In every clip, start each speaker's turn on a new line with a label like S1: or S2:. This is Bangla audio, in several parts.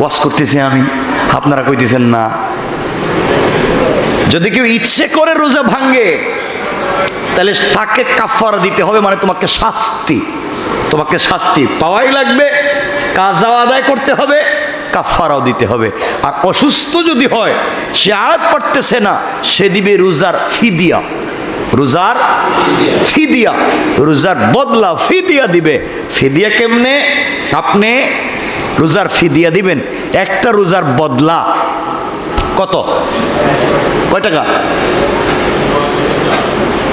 S1: ওয়াশ করতেছি আমি, আপনারা কইতেছেন না। যদি কেউ ইচ্ছে করে রোজা ভাঙ্গে তাহলে তাকে কাফারা দিতে হবে মানে তোমাকে শাস্তি। তোমাকে শাস্তি পাওয়াই লাগবে, কাজা আদায় করতে হবে কাফারাও দিতে হবে। আর অসুস্থ যদি হয়, সে আয়াত পারতেছে না, সে দিবে রোজার ফিদিয়া। রোজার ফিদিয়া, রোজার বদলা ফিদিয়া দিবে। ফিদিয়া কেমনে? আপনি রোজার ফিদিয়া দিবেন, একটা রোজার বদলা কত? কয় টাকা?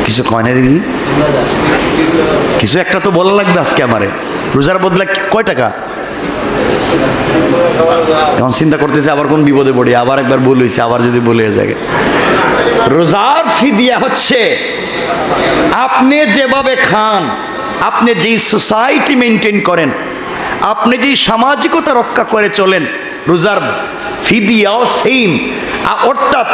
S1: কিছু কয় না দেখি কিছু একটা তো বলা লাগবে আজকে আমারে। রোজার বদলা কয় টাকা? এখন চিন্তা করতেছে আবার কোন বিপদে পড়ি, আবার একবার ভুল হয়েছে আবার যদি বলে যায়। রোজার ফি দিয়া হচ্ছে, আপনি যেভাবে খান, আপনি যেই সোসাইটি মেনটেন করেন আপনি যে সামাজিকতা রক্ষা করে চলেন, রোজার ফিদিয়াও সেম অর্থাৎ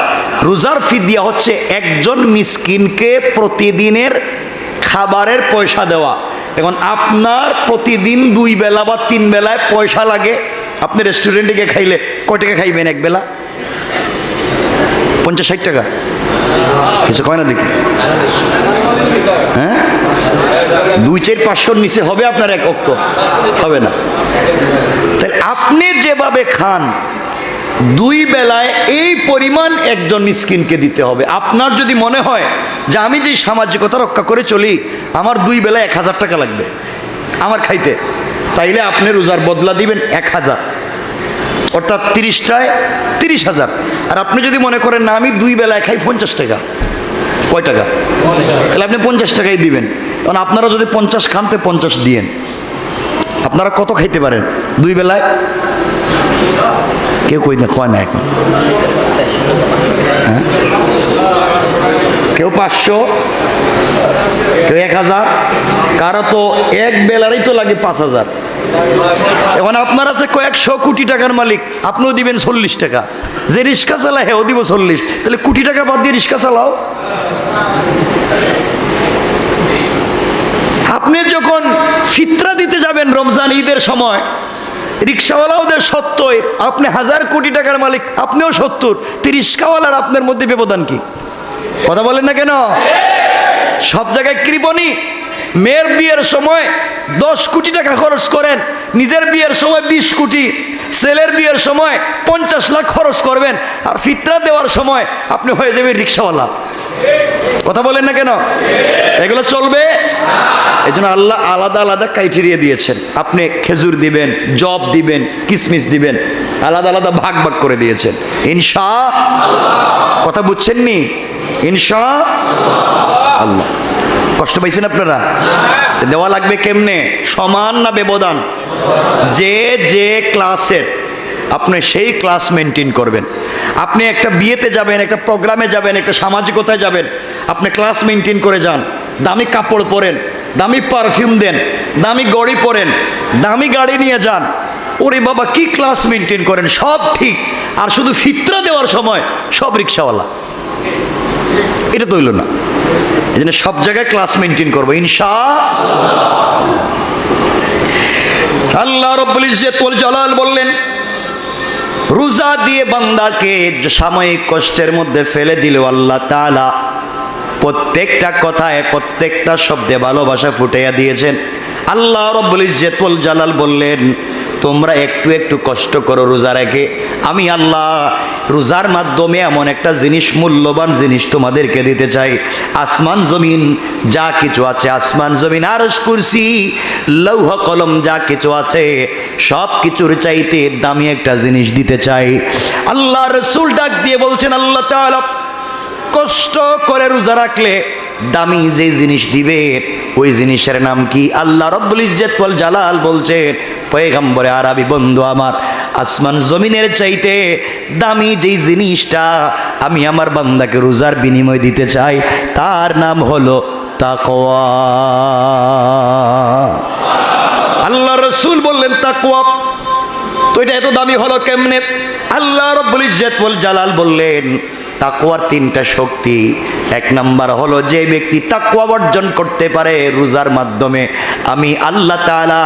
S1: রোজার ফিদিয়া হচ্ছে একজন মিসকিনকে প্রতিদিনের খাবারের পয়সা দেওয়া। এখন আপনার প্রতিদিন দুই বেলা বা তিন বেলায় পয়সা লাগে। আপনি রেস্টুরেন্টে গিয়ে খাইলে কয় খাইবেন? এক বেলা? পঞ্চাশ ষাট টাকা। কিছু কয় না দেখি। হ্যাঁ? দুই চার পাঁচশোর নিচে হবে আপনার এক অক্ত। হবে না। তাহলে আপনি যেভাবে খান, দুই বেলায় এই পরিমাণ একজন মিসকিনকে দিতে হবে। আপনার যদি মনে হয় যে আমি যে সামাজিকতা রক্ষা করে চলি, আমার দুই বেলায় এক হাজার টাকা লাগবে আমার খাইতে, তাইলে আপনি রোজার বদলা দিবেন এক হাজার। অর্থাৎ তিরিশটায় তিরিশ হাজার। আর আপনি যদি মনে করেন না, আমি দুই বেলায় খাই পঞ্চাশ টাকা। কয় টাকা? তাহলে আপনি পঞ্চাশ টাকাই দিবেন। কারণ আপনারা যদি পঞ্চাশ খানতে পঞ্চাশ দিয়েন। আপনারা কত খাইতে পারেন? দুই বেলায়? কেউ কই না, কয় না এখন। হ্যাঁ? কেউ পাঁচশো, কেউ এক হাজার। কারও তো এক বেলারই তো লাগে পাঁচ হাজার। এখন আপনার আছে কয়েকশো কোটি টাকার মালিক, আপনিও দিবেন চল্লিশ টাকা। যে রিক্সা চালায় হেও দিব চল্লিশ। তাহলে কোটি টাকা বাদ দিয়ে রিক্সা চালাও। আপনি যখন ফিতরা দিতে যাবেন রমজান, ঈদের সময় রিক্সাওয়ালাও দেয় সত্তর, আপনি হাজার কোটি টাকার মালিক, আপনিও সত্তর। তিরিশকাওয়ালার আপনার মধ্যে ব্যবধান কি? কথা বলেন না কেন? সব জায়গায় কৃপণী। মেয়ের বিয়ের সময় দশ কোটি টাকা খরচ করেন, নিজের বিয়ের সময় বিশ কোটি, ছেলের বিয়ের সময় পঞ্চাশ লাখ খরচ করবেন, আর ফিতরা দেওয়ার সময় আপনি হয়ে যাবেন রিক্সাওয়ালা। কথা বলেন না কেন? এগুলো চলবে? এই জন্য আল্লাহ আলাদা আলাদা ক্রাইটেরিয়া দিয়েছেন। আপনি খেজুর দিবেন, জব দিবেন, কিসমিস দিবেন, আলাদা আলাদা ভাগ ভাগ করে দিয়েছেন। ইনশা কথা বুঝছেন নি ইনশা আল্লাহ। কষ্ট পাইছেন আপনারা? দেওয়া লাগবে কেমনে? সমান না ব্যবধান? যে যে ক্লাসের আপনি সেই ক্লাস মেনটেন করবেন। আপনি একটা বিয়েতে যাবেন একটা প্রোগ্রামে যাবেন একটা সামাজিকতায় যাবেন আপনি ক্লাস মেনটেন করে যান। দামি কাপড় পরেন দামি পারফিউম দেন দামি গড়ি পরেন দামি গাড়ি নিয়ে যান। ওরে বাবা কি ক্লাস মেনটেন করেন? সব ঠিক। আর শুধু ফিতরা দেওয়ার সময় সব রিক্সাওয়ালা। এটা তো হইল না। এই জন্য সব জায়গায় ক্লাস মেনটেন করব ইনশা আল্লাহ রব্বুল ইজ্জতুল জালাল বললেন, রোজা দিয়ে বান্দাকে সাময়িক কষ্টের মধ্যে ফেলে দিল আল্লাহ তাআলা। প্রত্যেকটা কথায়, প্রত্যেকটা শব্দে ভালোবাসা ফুটাইয়া দিয়েছেন। আল্লাহ রব্বুল ইজ্জতুল জালাল বললেন তোমরা একটু একটু কষ্ট করো রোজা রেখে। আমি আল্লাহ রোজার মাধ্যমে এমন একটা জিনিস, মূল্যবান জিনিস তোমাদেরকে দিতে চাই। আসমান জমিন যা কিছু আছে, আসমান জমিন আরস কুরসি, লৌহ কলম যা কিছু আছে সব কিছুর চাইতে দামি একটা জিনিস দিতে চাই। আল্লাহ রসুল ডাক দিয়ে বলছেন, আল্লাহ কষ্ট করে রোজা রাখলে দামি যে জিনিস দিবে, ওই জিনিসের নাম কি? আল্লাহ রব্বুল ইজ্জত ওয়াল জালাল বলছেন পয়গম্বরে আরবি বন্ধু আমার, আসমান জমিনের চাইতে দামি যেই জিনিসটা আমি আমার বান্দাকে রোজার বিনিময় দিতে চাই, তার নাম হলো তাকওয়া। আল্লাহ রসুল বললেন, তাকওয়া? তো এটা এত দামি হলো কেমনে? আল্লাহ রব্বুল ইজ্জত ওয়াল জালাল বললেন তাকুয়ার তিনটা শক্তি। এক নাম্বার হলো যে ব্যক্তি তাকুয়া বর্জন করতে পারে রোজার মাধ্যমে, আমি আল্লাহ তালা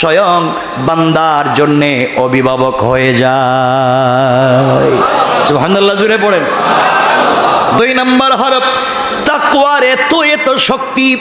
S1: স্বয়ং বান্দার জন্যে অভিভাবক হয়ে যায় জুড়ে পড়েন। দুই নম্বর হরফ, তাকওয়ার এত এত শক্তি।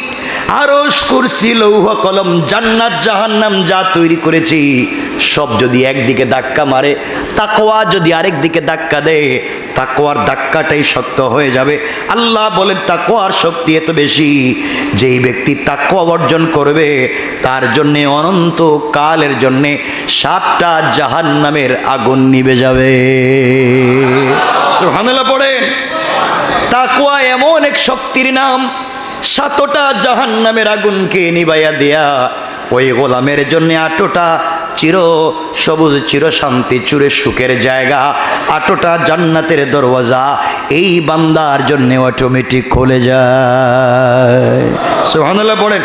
S1: আরস কুরসি, লৌহ কলম, জান্নাত, জাহান্নাম যা তৈরি করেছি, সব যদি একদিকে ধাক্কা মারে, তাকওয়া যদি আরেক দিকে ধাক্কা দেয়, তাকওয়ার ধাক্কাটাই শক্ত হয়ে যাবে। আল্লাহ বলেন, তাকওয়ার শক্তি এত বেশি, যেই ব্যক্তি তাকওয়া অর্জন করবে, তার জন্যে অনন্ত কালের জন্যে সাতটা জাহান্নামের আগুন নিবে যাবে। পড়েন। তাকুয়া এমন এক শক্তির নাম, সাতটা জাহান নামের আগুনকে নিবাইয়া দেয়া, ওই গোলামের জন্য আটোটা চির সবুজ, চির শান্তি, চুরে সুখের জায়গা, আটোটা জান্নাতের দরওয়াজা, এই বান্দার জন্য অটোমেটিক খুলে যায়। সুবহানাল্লাহ পড়েন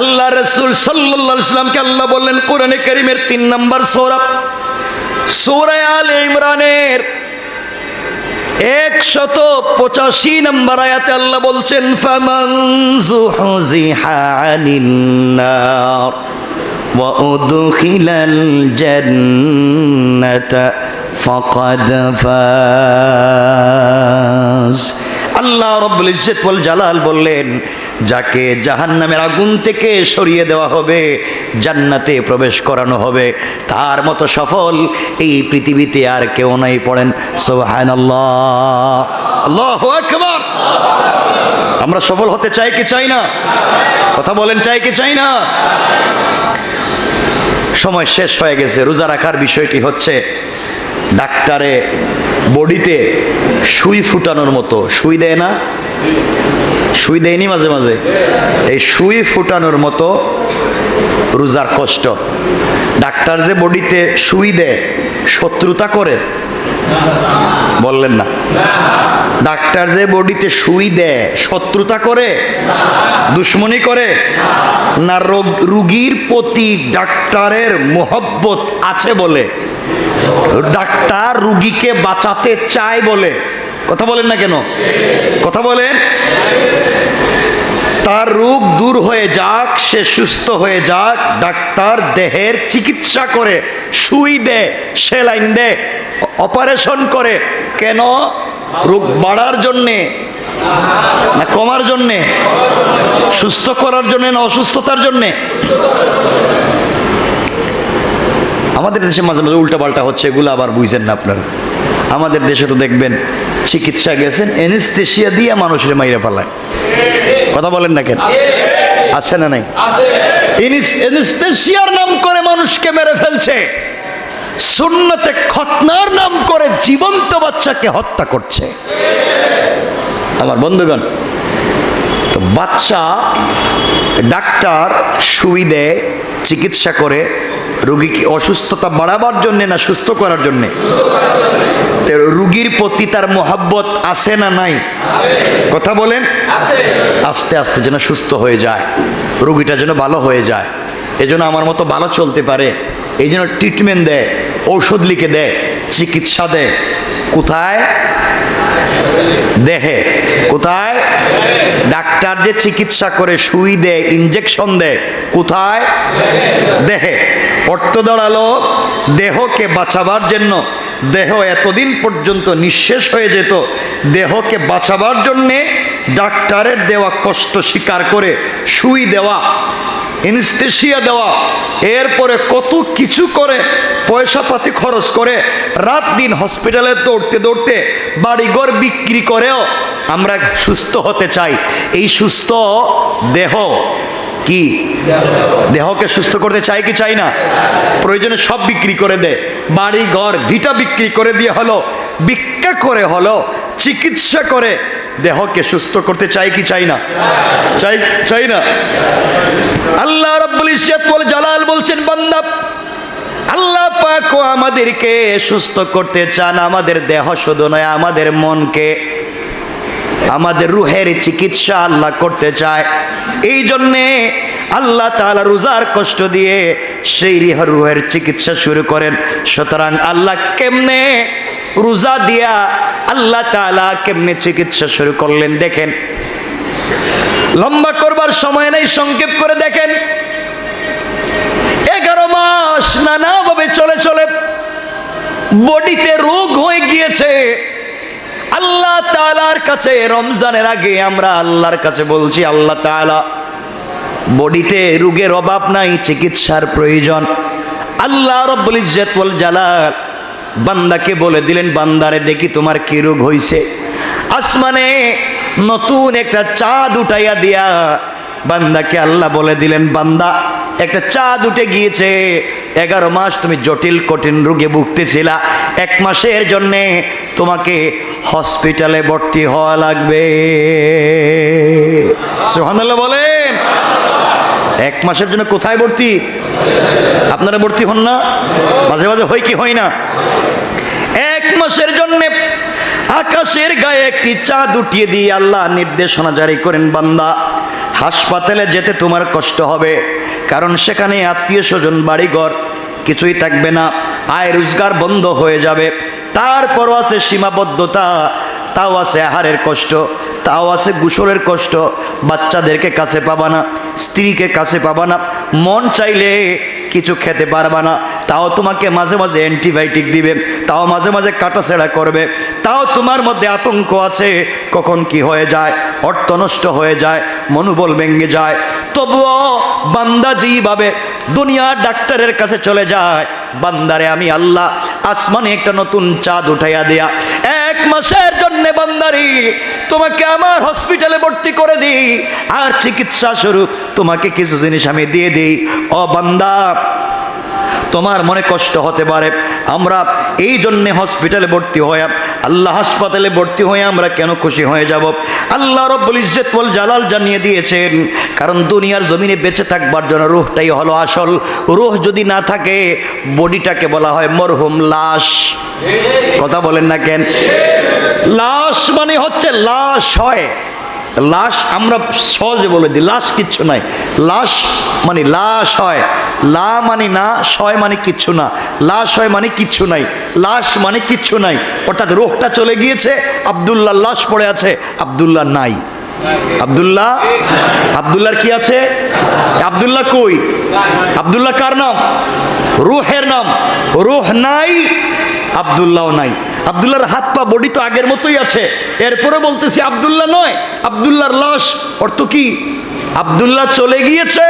S1: আল্লাহ রসুল সাল্লাল্লাহু আলাইহি সাল্লামকে আল্লাহ বললেন, কোরআনে করিমের তিন নম্বর সৌরভ সূরা আলে ইমরানের একশত পঁচাশি নম্বর আয়াতে আল্লাহ বলছেন উদখিলাল জান্নাতা ফাকাদ ফাজ। আল্লাহ রব্বুল ইজ্জত জালাল বললেন যাকে জাহান্নামের আগুন থেকে সরিয়ে দেওয়া হবে, জান্নাতে প্রবেশ করানো হবে। তার মতো সফল এই পৃথিবীতে আর কেউ নাই পড়েন। আকবার। আমরা সফল হতে চাই কি চাই না? কথা বলেন, চাই কি চাই না? সময় শেষ হয়ে গেছে। রোজা রাখার বিষয়টি হচ্ছে ডাক্তারে বডিতে সুই ফুটানোর মতো। সুই দেয় না? সুই দেয়নি মাঝে মাঝে। এই সুই ফুটানোর মতো রোজার কষ্ট। ডাক্তার যে বডিতে সুই দেয়, শত্রুতা করে? বললেন না। ডাক্তার যে বডিতে সুই দেয়, শত্রুতা করে? দুশ্মনী করে? না রোগ, রুগীর প্রতি ডাক্তারের মোহব্বত আছে বলে? ডাক্তার রুগীকে বাঁচাতে চায় বলে? কথা বলেন না কেন? কথা বলেন। তার রোগ দূর হয়ে যাক, সে সুস্থ হয়ে যাক, ডাক্তার দেহের চিকিৎসা করে, সুই দেয় সেলাইন দেয় অপারেশন করে। কেন? রোগ বাড়ার জন্যে না কমার জন্যে? সুস্থ করার জন্যে না অসুস্থতার জন্যে? আমাদের দেশে মাঝে মাঝে উল্টাপাল্টা হচ্ছে, এগুলো আবার বুঝছেন না আপনারা। আমাদের দেশে তো দেখবেন চিকিৎসা গেছেন এনেস্থেশিয়া দিয়ে মানুষের মাইরে ফেলায়। কথা বলেন না কেন? আছে না নাই? এনেস্থেশিয়ার নাম করে মানুষকে মেরে ফেলছে। সুন্নতে খতনার নাম করে জীবন্ত বাচ্চাকে হত্যা করছে। আমার বন্ধুগণ, তো বাচ্চা ডাক্তার দেয় চিকিৎসা করে রুগীকে অসুস্থতা বাড়াবার জন্যে না সুস্থ করার জন্যে? রুগীর প্রতি তার মোহাব্বত আছে না নাই? কথা বলেন। আস্তে আস্তে যেন সুস্থ হয়ে যায়। রুগীটা যেন ভালো হয়ে যায়। এজন্য আমার মতো ভালো চলতে পারে। এই জন্য ট্রিটমেন্ট দেয়, ঔষধ লিখে দেয়, চিকিৎসা দেয়। কোথায়? দেহে। কোথায়? ডাক্তার যে চিকিৎসা করে, সুই দেয় ইঞ্জেকশন দেয়, কোথায়? দেহে। অর্থ দাঁড়াল দেহকে বাঁচাবার জন্য। দেহ এতদিন পর্যন্ত নিঃশেষ হয়ে যেত। দেহকে বাঁচাবার জন্যে ডাক্তারের দেওয়া কষ্ট স্বীকার করে সুই দেওয়া ইনস্টেশিয়া দেওয়া, এরপরে কত কিছু করে পয়সা পাতি খরচ করে, রাত দিন হসপিটালে দৌড়তে দৌড়তে বাড়িঘর বিক্রি করেও আমরা সুস্থ হতে চাই। এই সুস্থ দেহ কি? দেহকে সুস্থ করতে চাই কি চাই না? প্রয়োজনে সব বিক্রি করে দেয় বাড়ি, ঘর, ভিটা বিক্রি করে দিয়ে হলো, ভিক্ষা করে হলো, চিকিৎসা করে। দেহকে সুস্থ করতে চাই কি চাই না? চাই চাই না। আল্লাহ রব্বুল ইজ্জত ওয়াল জালাল বলছেন, বান্দা, আল্লাহ পাকও আমাদেরকে সুস্থ করতে চান। আমাদের দেহ শুধু নয়, আমাদের মনকে। আমাদের রুহের চিকিৎসা আল্লাহ করতে চায়। এই জন্যে আল্লাহ তাআলা রোজার কষ্ট দিয়ে সেই রিহ রুহের চিকিৎসা শুরু করেন। সুতরাং আল্লাহ কেমনে রোজা দিয়া আল্লাহ তাআলা কেমনে চিকিৎসা শুরু করলেন দেখেন। লম্বা করবার সময় নেই, সংক্ষেপ করে দেখেন। এগারো মাস নানাভাবে চলে চলে বডিতে রোগ হয়ে গিয়েছে। আল্লাহ তালার কাছে রমজানের আগে আমরা আল্লাহর কাছে বলছি, আল্লাহ তাআলা, বডিতে রোগের অভাব নাই, চিকিৎসার প্রয়োজন। আল্লাহ রব্বুল ইজ্জত ওয়াল জালাল বান্দাকে বলে দিলেন, বান্দারে দেখি তোমার কি রোগ হইছে। আসমানে নতুন একটা চাঁদ উঠাইয়া দিয়া বান্দাকে আল্লাহ বলে দিলেন, বান্দা, একটা চাঁদ উঠে গিয়েছে। এগারো মাস তুমি জটিল কঠিন রোগে ভুগতেছিলা। এক মাসের জন্যে তোমাকে হসপিটালে ভর্তি হওয়া লাগবে। সোহানাল্লাহ বলেন। এক মাসের জন্য কোথায় ভর্তি? আপনারা ভর্তি হন না? মাঝে মাঝে হয় কি হয় না? এক মাসের জন্য আকাশের গায়ে একটি চাঁদ উঠিয়ে দিয়ে আল্লাহ নির্দেশনা জারি করেন, বান্দা। হাসপাতালে যেতে তোমার কষ্ট হবে, কারণ সেখানে আত্মীয় স্বজন, বাড়িঘর কিছুই থাকবে না। আয় রোজগার বন্ধ হয়ে যাবে। তারপরও আছে সীমাবদ্ধতা, তাও আছে আহারের কষ্ট, তাও আছে গোসলের কষ্ট। বাচ্চাদেরকে কাছে পাবা না, স্ত্রীকে কাছে পাবা না, মন চাইলে কিছু খেতে পারবা না। তাও তোমাকে মাঝে মাঝে অ্যান্টিবায়োটিক দিবে, তাও মাঝে মাঝে কাটাছেড়া করবে। তাও তোমার মধ্যে আতঙ্ক আছে, কখন কি হয়ে যায়, অর্থ নষ্ট হয়ে যায়, মনোবল ভেঙে যায়। তবুও বান্দা যেইভাবে দুনিয়ার ডাক্তারের কাছে চলে যায় বান্দারে, আমি আল্লাহ, আসমানে একটা নতুন চাঁদ উঠাইয়া দেয়া, এক মাসের জন্য বান্দারি, তোমাকে আমার হসপিটালে ভর্তি করে দিই, আর চিকিৎসা স্বরূপ তোমাকে কিছু জিনিস আমি দিয়ে দিই। ও বান্দা তোমার মনে কষ্ট হতে পারে। আমরা এই জন্যে হসপিটালে ভর্তি হয়ে, আল্লাহ হাসপাতালে ভর্তি হয়ে আমরা কেন খুশি হয়ে যাব? আল্লাহ রব্বুল ইজ্জত বল জালাল জানিয়ে দিয়েছেন, কারণ দুনিয়ার জমিনে বেঁচে থাকবার জন্য রুহটাই হলো আসল। রুহ যদি না থাকে, বডিটাকে বলা হয় মরহুম লাশ। কথা বলেন না কেন? লাশ মানে হচ্ছে লাশ হয়। লাশ আমরা সহজে বলে দিই, লাশ কিচ্ছু নাই। লাশ মানে লাশ হয়। লা মানে না শয় মানে কিচ্ছু না। লাশ হয় মানে কিচ্ছু নাই। লাশ মানে কিচ্ছু নাই। অর্থাৎ রোগটা চলে গিয়েছে আবদুল্লাহ লাশ পড়ে আছে, আবদুল্লাহ নাই। আবদুল্লাহ? আবদুল্লাহর কি আছে? আবদুল্লাহ কই? আবদুল্লাহ কার নাম? রুহের নাম। রুহ নাই আবদুল্লাহ নাই। আবদুল্লাহর হাত পা বডি তো আগের মতোই আছে। এরপরে বলতেছি, আবদুল্লাহ নয় আবদুল্লার লাশ। অর্থ কি? আবদুল্লাহ চলে গিয়েছে,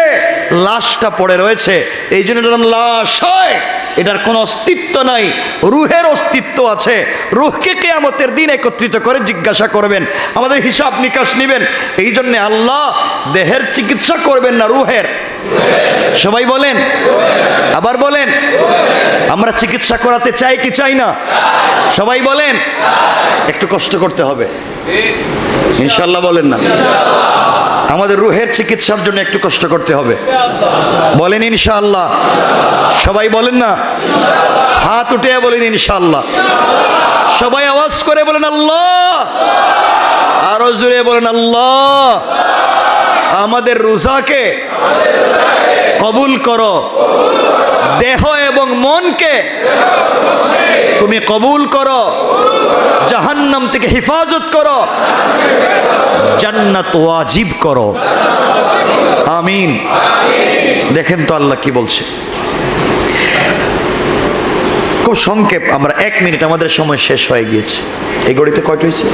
S1: লাশটা পড়ে রয়েছে। এই জন্য লাশ হয়। এটার কোনো অস্তিত্ব নাই। রুহের অস্তিত্ব আছে। রুহকে কেয়ামতের দিন একত্রিত করে জিজ্ঞাসা করবেন, আমাদের হিসাব নিকাশ নেবেন। এই জন্যে আল্লাহ দেহের চিকিৎসা করবেন না রুহের। সবাই বলেন? আবার বলেন? আমরা চিকিৎসা করাতে চাই কি চাই না? সবাই বলেন? একটু কষ্ট করতে হবে। ইনশাল্লাহ বলেন না। আমাদের রুহের চিকিৎসার জন্য একটু কষ্ট করতে হবে। বলেন ইনশাআল্লাহ। সবাই বলেন না? হাত উঠে বলেন, ইনশাআল্লাহ। সবাই আওয়াজ করে বলেন, আল্লাহ। আরও জুড়ে বলেন, আল্লাহ। আমাদের রোজাকে কবুল করো। দেহ এবং মনকে তুমি কবুল করো। জাহান্নাম থেকে হেফাজত করো। জান্নাত ওয়াজিব করো। আমিন। দেখেন তো আল্লাহ কি বলছে। খুব সংক্ষেপ, আমরা এক মিনিট, আমাদের সময় শেষ হয়ে গিয়েছে। এই গড়িতে কয়টা হয়েছে?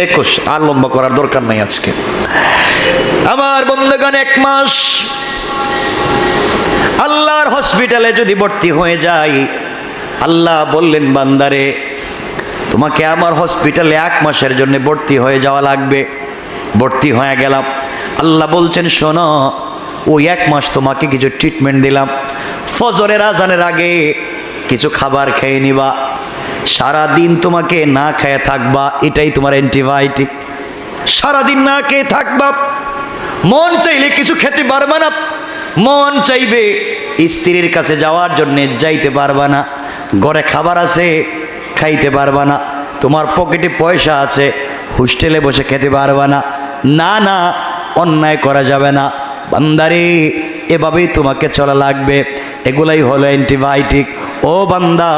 S1: একুশ। আর লম্বা করার দরকার নাই আজকে। আমার বন্ধুগণ, এক মাস আল্লাহর হসপিটালে যদি ভর্তি হয়ে যাই, আল্লাহ বললেন, বান্দারে, তোমাকে আমার হসপিটালে এক মাসের জন্য ভর্তি হয়ে যাওয়া লাগবে। ভর্তি হয়ে গেলাম। আল্লাহ বলছেন, শোনো, ওই এক মাস তোমাকে কিছু ট্রিটমেন্ট দিলাম। ফজরের আজানের আগে কিছু খাবার খেয়ে নিবা। সারা দিন তোমাকে না খেয়ে থাকবা, এটাই তোমার অ্যান্টিবায়োটিক সারাদিন না খেয়ে থাকবা, মন চাইলে কিছু খেতে পারবা না। মন চাইবে স্ত্রীর কাছে যাওয়ার জন্য যাইতে পারবা না, ঘরে খাবার আছে, খাইতে পারবা না। তোমার পকেটে পয়সা আছে, হোস্টেলে বসে খেতে পারবা না। না না, অন্যায় করা যাবে না। বান্দারে, এভাবেই তোমাকে চলা লাগবে। এগুলাই হলো অ্যান্টিবায়োটিক। ও বান্দা,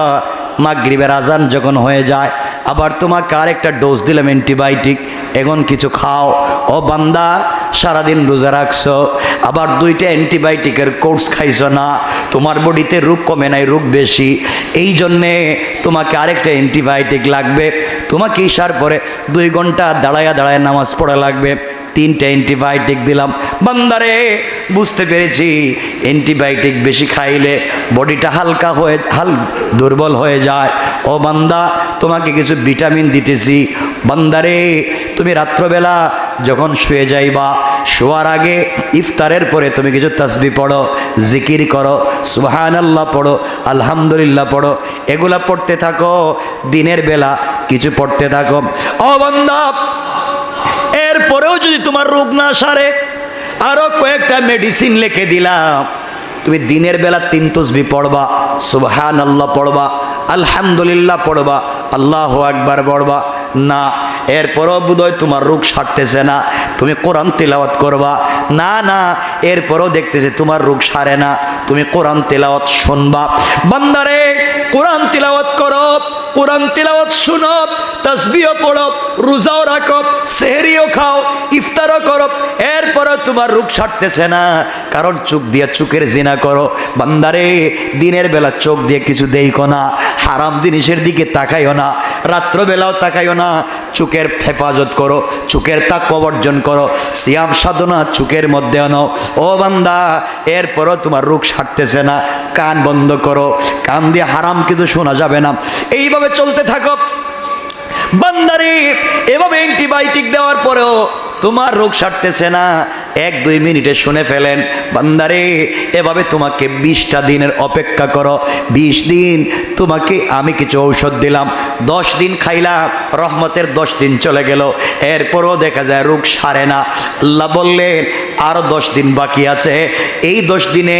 S1: মাগরিবের আজান যখন হয়ে যায়, আবার তোমাকে আরেকটা ডোজ দিলাম অ্যান্টিবায়োটিক, এখন কিছু খাও। ও বান্দা, সারাদিন রোজা রাখছো, আবার দুইটা অ্যান্টিবায়োটিকের কোর্স খাইছো না, তোমার বডিতে রোগ কমে নাই, রোগ বেশি। এই জন্যে তোমাকে আরেকটা অ্যান্টিবায়োটিক লাগবে। তোমাকে ইশার পরে দুই ঘণ্টা দাঁড়ায়া দাঁড়ায় নামাজ পড়া লাগবে। তিনটে অ্যান্টিবায়োটিক দিলাম। বান্দারে, বুঝতে পেরেছি অ্যান্টিবায়োটিক বেশি খাইলে বডিটা হালকা হয়ে, হাল, দুর্বল হয়ে যায়। ও বান্দা, তোমাকে কিছু ভিটামিন দিতেছি। বান্দারে, তুমি রাত্রবেলা যখন শুয়ে যাইবা, শোয়ার আগে ইফতারের পরে তুমি কিছু তসবি পড়ো, জিকির করো সুহান আল্লাহ পড়ো, আলহামদুলিল্লাহ পড়ো, এগুলা পড়তে থাকো, দিনের বেলা কিছু পড়তে থাকো। ও বান্দা, এরপরেও যদি তোমার রোগ না সারে আরও কয়েকটা মেডিসিন লিখে দিলাম। তুমি দিনের বেলা তিন তসবি পড়বা সুবহান আল্লাহ পড়বা, আলহামদুলিল্লাহ পড়বা, আল্লাহ আকবার পড়বা। না, এরপরও বোধহয় তোমার রোগ সারতেছে না, তুমি কোরআন তেলাওয়াত করবা। না না, এরপরও দেখতেছে তোমার রোগ সারে না, তুমি কোরআন তেলাওয়াত শুনবা। বান্দারে, কোরআন তেলাওয়াত করো, কোরআন তেলাওয়াত শুনো তসবিও পড়ো, রোজাও রাখো, সেহরিও খাও, ইফতারও করো, এরপরও তোমার রোগ সারতেছে না, কারণ চোখ দিয়ে চোখের জিনা করো। বান্দারে, দিনের বেলা চোখ দিয়ে কিছু দেইকো না, হারাম জিনিসের দিকে তাকাইও না, রাত্রবেলাও তাকাইও না, চোখের হেফাজত করো, চোখের তাক অর্জন করো, সিয়াম সাধনা চোখের মধ্যে আনো। ও বান্দা, এরপরও তোমার রোগ সারতেছে না, কান বন্ধ করো, কান দিয়ে হারাম কিছু শোনা যাবে না। এইভাবে চলতে থাকো। বান্দারে, এভাবে অ্যান্টিবায়োটিক দেওয়ার পরেও তোমার রোগ সারতেছে না। এক, দুই মিনিটে শুনে ফেলেন, বান্দারে, এভাবে তোমাকে বিশটা দিনের অপেক্ষা করো। বিশ দিন তোমাকে আমি কিছু ঔষধ দিলাম, দশ দিন খাইলাম, রহমতের দশ দিন চলে গেল। এরপরও দেখা যায় রোগ সারে না। আল্লাহ বললেন আরও দশ দিন বাকি আছে। এই দশ দিনে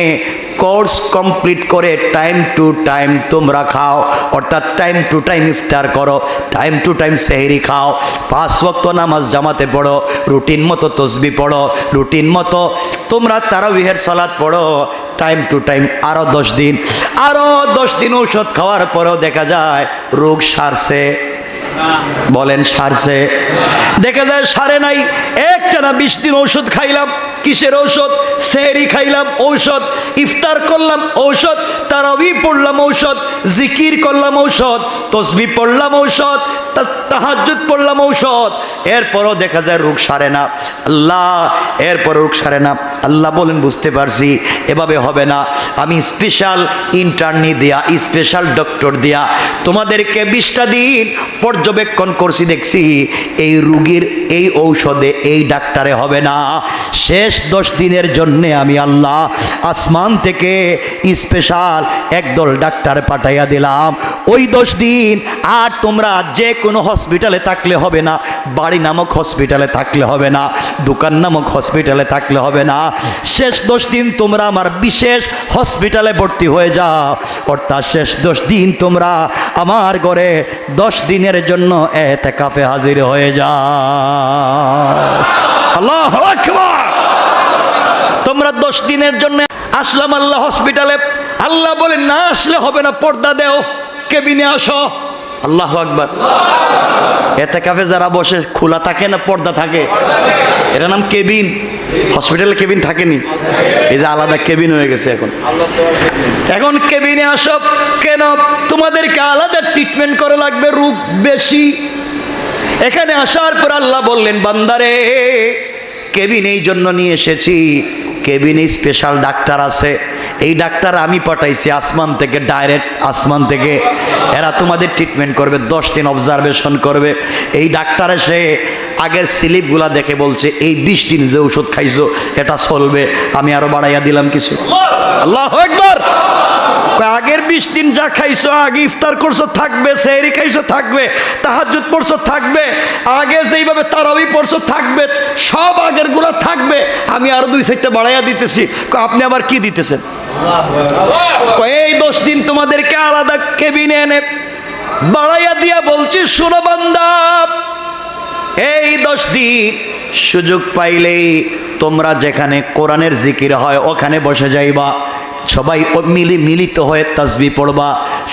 S1: কোর্স কমপ্লিট করে টাইম টু টাইম তোমরা খাও। অর্থাৎ টাইম টু টাইম ইফতার করো টাইম টু টাইম সেহরি খাও। পাঁচ ওয়াক্ত নামাজ জামাতে পড়ো, রুটিন মতো তসবি পড়ো, রুটিন মতো তোমরা তারাবিহের সালাদ পড়ো টাইম টু টাইম আরও দশ দিন। আরও দশ দিন ঔষধ খাওয়ার পরেও দেখা যায় রোগ সারছে। বলেন, সারছে। দেখা যায়, সারে নাই। একটা না বিশ দিন ঔষধ খাইলাম। কিসের ঔষধ? সেহরি খাইলাম, ঔষধ। ইফতার করলাম, ঔষধ। তারাবি পড়লাম, ঔষধ। জিকির করলাম, ঔষধ। তসবি পড়লাম, ঔষধ। তাহাজুদ পড়লাম ঔষধ। এরপরও দেখা যায় রোগ সারে না। আল্লাহ এরপর রোগ সারে না। আল্লাহ বলেন, বুঝতে পারছি, এভাবে হবে না। আমি স্পেশাল ইন্টার্নি দেয়া স্পেশাল ডক্টর দেয়া, তোমাদেরকে বিশটা দিন পর্যবেক্ষণ করছি, দেখছি এই রুগীর এই ঔষধে এই ডাক্তারে হবে না। শেষ দশ দিনের জন্যে আমি আল্লাহ আসমান থেকে স্পেশাল একদল ডাক্তার পাঠাইয়া দিলাম। ওই দশ দিন আর তোমরা যে কোনো হসপিটালে থাকলে হবে না, বাড়ি নামক হসপিটালে থাকলে হবে না, দোকান নামক হসপিটালে থাকলে হবে না। শেষ দশ দিন তোমরা আমার বিশেষ হসপিটালে ভর্তি হয়ে যাও। অর্থাৎ শেষ দশ দিন তোমরা আমার ঘরে দশ দিনের জন্য এতে কাফে হাজির হয়ে যাও। আল্লাহ তোমরা দশ দিনের জন্য আসলাম আল্লাহ হসপিটালে আল্লাহ বলে, না আসলে হবে না, পর্দা দেও, কেবিনে আসো। আল্লাহ আকবার। এতে কাফে যারা বসে, খোলা থাকে না, পর্দা থাকে? এটা নাম কেবিন। হসপিটালে কেবিন থাকেনি? এই যে আলাদা কেবিন হয়ে গেছে এখন। এখন কেবিনে আসো কেন? তোমাদেরকে আলাদা ট্রিটমেন্ট করা লাগবে, রোগ বেশি। এখানে আসার পর আল্লাহ বললেন, বান্দারে, কেবিন এই জন্য নিয়ে এসেছি। কেবিনে স্পেশাল ডাক্তার আছে। এই ডাক্তার আমি পাঠাইছি আসমান থেকে ডাইরেক্ট আসমান থেকে। এরা তোমাদের ট্রিটমেন্ট করবে, দশ দিন অবজারভেশন করবে। এই ডাক্তার এসে আগের স্লিপগুলা দেখে বলছে, এই বিশ দিন যে ওষুধ খাইছো, এটা চলবে। আমি আরও বাড়াইয়া দিলাম কিছু। আল্লাহ একবার আগের বিশ দিন যা খাইছো, আগে ইফতার করছ, থাকবে, সেহরি খাইছো, থাকবে তাহাজুদ পড়ছো, থাকবে, আগে যেইভাবে তারাবি পড়ছো, থাকবে, সব আগেরগুলা থাকবে। আমি আরও দুই সাইডটা বাড়াইয়া দিতেছি। আপনি আবার কি দিতেছেন? এই দশ দিন তোমাদেরকে আলাদা কেবিনে এনে বাড়াইয়া দিয়া বলছি, শোনো এই দশ দিন সুযোগ পাইলেই তোমরা যেখানে কোরআনের জিকির হয়, ওখানে বসে যাইবা। সবাই মিলি মিলিত হয়ে তাসবি পড়বা,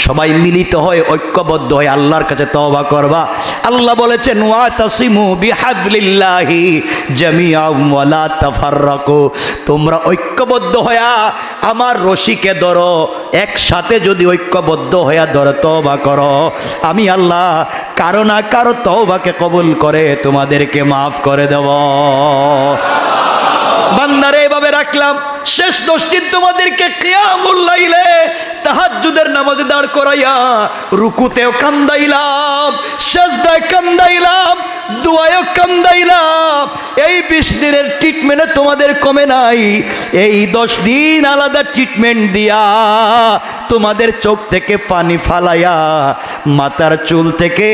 S1: সবাই মিলিত হয়ে ঐক্যবদ্ধ হয়ে আল্লাহর কাছে তওবা করবা। আল্লাহ বলেছেন বিহাবলিল্লাহি তোমরা ঐক্যবদ্ধ হয়া আমার রশিকে ধরো, একসাথে যদি ঐক্যবদ্ধ হয়া ধরো, তওবা করো। আমি আল্লাহ কারও না কারও তওবাকে কবুল করে তোমাদেরকে মাফ করে দেব। বান্দারে এভাবে রাখলাম। শেষ দশ দিন তোমাদেরকে কিয়ামুল লাইলে তাহাজ্জুদের নামাজে দাঁড় করাইয়া রুকুতেও কান্দাইলাম, সেজদায় কান্দাইলাম, দুয়ায়ও কান্দাইলাম। এই বিশ দিনের ট্রিটমেন্টে তোমাদের কমে নাই। এই দশ দিন আলাদা ট্রিটমেন্ট দিয়া তোমাদের চোখ থেকে পানি ফালাইয়া, মাথার চুল থেকে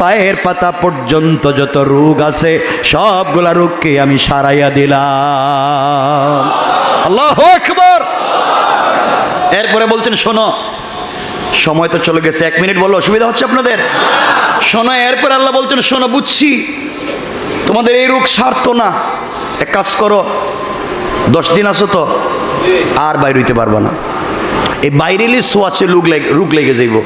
S1: পায়ের পাতা পর্যন্ত যত রোগ আছে, সবগুলা রোগকে আমি সারাইয়া দিলাম। আল্লাহ আকবর। এরপরে বলছেন, শোনো, সময় তো চলে গেছে, এক মিনিট বলো, অসুবিধা হচ্ছে আপনাদের? শোনো, এরপর আল্লাহ বলছেন, শোনো, বুঝছি, তোমাদের এই রোগ সারতো না। এক কাজ করো, দশ দিন আসো তো, আর বাইরে হইতে পারব না। এই বাইরে সোয়াচে রোগ লেগে রোগ লেগে যাইব।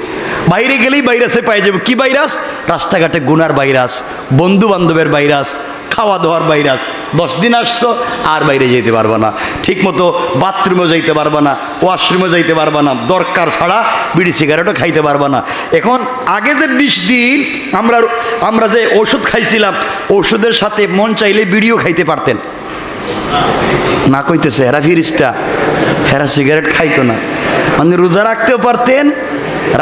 S1: বাইরে গেলেই ভাইরাসে পাই যাব কি ভাইরাস? রাস্তাঘাটে গুনার ভাইরাস বন্ধু বান্ধবের ভাইরাস খাওয়া দাওয়ার ভাইরাস দশ দিন আসছো, আর বাইরে যেতে পারবা না। ঠিক মতো বাথরুমেও যাইতে পারবা না ওয়াশরুমে যাইতে পারবা না, দরকার ছাড়া বিড়ি, সিগারেটও খাইতে পারবা না। এখন আগে যে বিশ দিন আমরা আমরা যে ওষুধ খাইছিলাম, ওষুধের সাথে মন চাইলে বিড়িও খাইতে পারতেন। না কইতেছে হেরা ফিরিস্তা হেরা সিগারেট খাইতো না। মানে রোজা রাখতেও পারতেন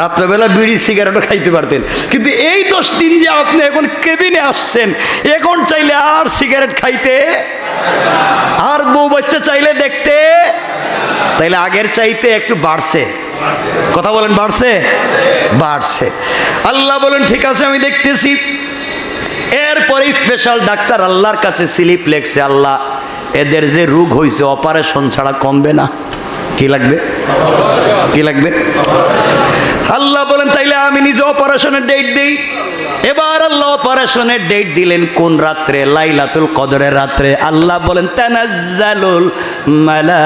S1: রাত্রেবেলা বিড়ি সিগারেটও খাইতে পারতেন। কিন্তু এই দশ দিন যে আপনি এখন কেবিনে আসছেন, এখন চাইলে আর সিগারেট খাইতে, আর বউ বাচ্চা চাইলে দেখতে, তাইলে আগের চাইতে একটু বাড়ছে। কথা বলেন, বাড়ছে? বাড়ছে। আল্লাহ বলেন, ঠিক আছে, আমি দেখতেছি। এরপরে স্পেশাল ডাক্তার আল্লাহর কাছে স্লিপ লেখছে, আল্লাহ, এদের যে রোগ হয়েছে অপারেশন ছাড়া কমবে না। কি লাগবে? কি লাগবে? আল্লাহ বলেন, তাইলে আমি নিজে অপারেশনের ডেট দিই। এবার আল্লাহ অপারেশনের ডেট দিলেন কোন রাত্রে? লাইলাতুল কদরের রাত্রে। আল্লাহ বলেন, তানাজ্জালুল মালাইকা।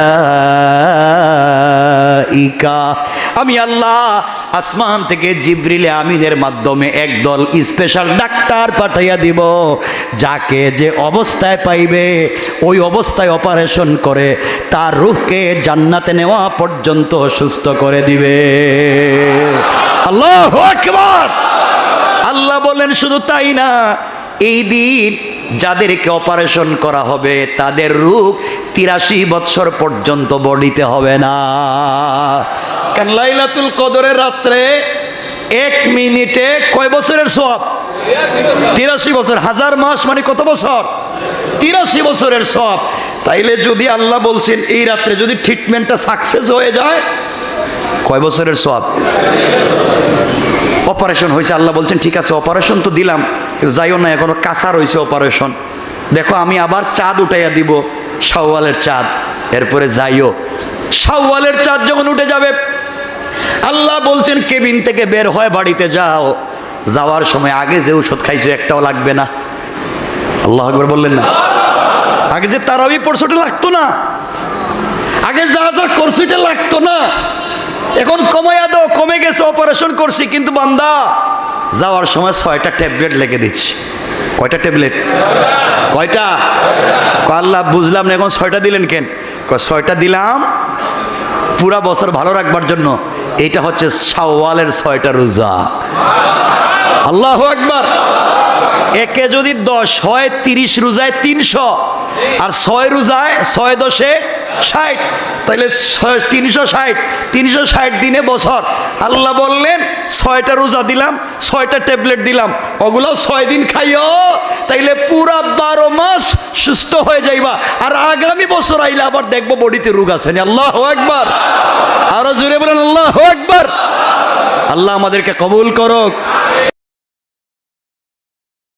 S1: আমি আল্লাহ আসমান থেকে জিব্রিলে আমিনের মাধ্যমে একদল স্পেশাল ডাক্তার পাঠাইয়া দিব, যাকে যে অবস্থায় পাইবে, ওই অবস্থায় অপারেশন করে, তার রূহকে জান্নাতে নেওয়া পর্যন্ত সুস্থ করে দিবে। আল্লাহ আল্লাহ বলেন, শুধু তাই না, এই দিন যাদেরকে অপারেশন করা হবে, তাদের রূপ তিরাশি বৎসর পর্যন্ত বডিতে হবে না। কেন লাইলাতুল কদরের রাত্রে এক মিনিটে কয় বছরের সব তিরাশি বছর। হাজার মাস মানে কত বছর? তিরাশি বছরের সব তাইলে যদি আল্লাহ বলছেন, এই রাত্রে যদি ট্রিটমেন্টটা সাকসেস হয়ে যায় কয় বছরের সব অপারেশন হয়েছে, আল্লাহ বলছেন, ঠিক আছে অপারেশন তো দিলাম, কিন্তু যাইও না, এখনও কাঁচা রয়েছে অপারেশন দেখো, আমি আবার চাঁদ উঠাইয়া দিব, শাওয়ালের চাঁদ। এরপরে যাইও। শাওয়ালের চাঁদ যখন উঠে যাবে, আল্লাহ বলছেন, কেবিন থেকে বের হয় বাড়িতে যাও। যাওয়ার সময় আগে যে ওষুধ খাইছো, একটাও লাগবে না। আল্লাহ একবার বললেন না। আগে যে তারাবি পড়ছো, ওটা লাগতো না। আগে যা যা করছ, এটা লাগতো না। এখন কমাইয়া দাও, কমে গেছে অপারেশন করছি, কিন্তু বান্দা, যাওয়ার সময় ছয়টা ট্যাবলেট লেগে দিচ্ছি। কয়টা ট্যাবলেট কয়টা? কয়, আল্লাহ, বুঝলাম না, এখন ছয়টা দিলেন কেন? ছয়টা দিলাম, পুরা বছর ভালো রাখবার জন্য। এটা হচ্ছে শাওয়ালের ছয়টা রোজা। আল্লাহ একবার একে যদি দশ হয়, তিরিশ রোজায় তিনশো। আর ছয় রোজায়, ছয় দশে ষাট। তাহলে তিনশো ষাট। তিনশো ষাট দিনে বছর। আল্লাহ বললেন, ছয়টা রোজা দিলাম, ছয়টা ট্যাবলেট দিলাম। ওগুলো ছয় দিন খাইও। তাইলে পুরা বারো মাস সুস্থ হয়ে যাইবা। আর আগামী বছর আইলে আবার দেখব বডিতে রোগ আছে আল্লাহ একবার আরও জোরে বলেন, আল্লাহ একবার আল্লাহ আমাদেরকে কবুল করুক।